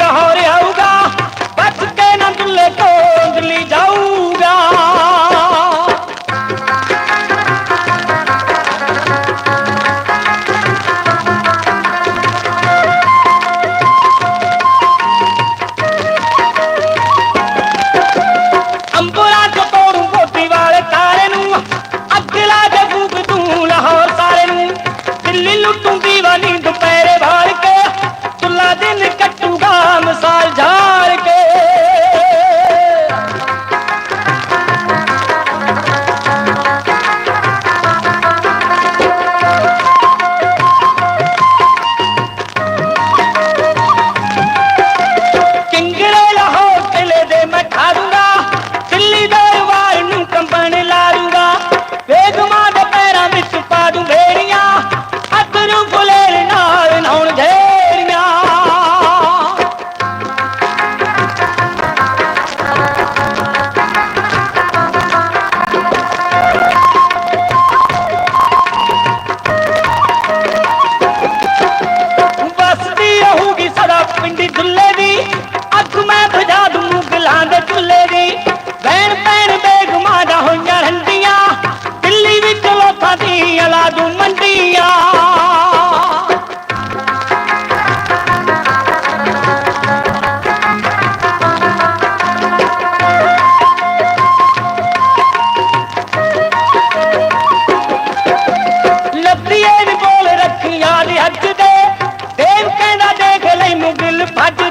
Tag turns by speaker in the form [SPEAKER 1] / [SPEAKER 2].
[SPEAKER 1] লহরে ਦੀ ਦੁੱਲੇ ਦੀ, ਅੱਖ ਮੈਂ ਭਜਾ ਦੂੰ ਮੁਗਲਾਂ ਦੇ ਚੁੱਲੇ ਦੀ। ਭੈਣ ਭੈਣ ਬੇਗਮਾਂ ਦਾ ਹੋਈਆਂ ਰੰਡੀਆਂ ਦਿੱਲੀ ਵਿੱਚ ਲੋਕਾਂ ਦੀ ਅਲਾਦੂ ਮੰਡੀਆਂ। ਲੱਭੀਏ ਨੀ ਬੋਲ ਰੱਖੀਆਂ ਦੀ ਹੱਜ ਦੇ फट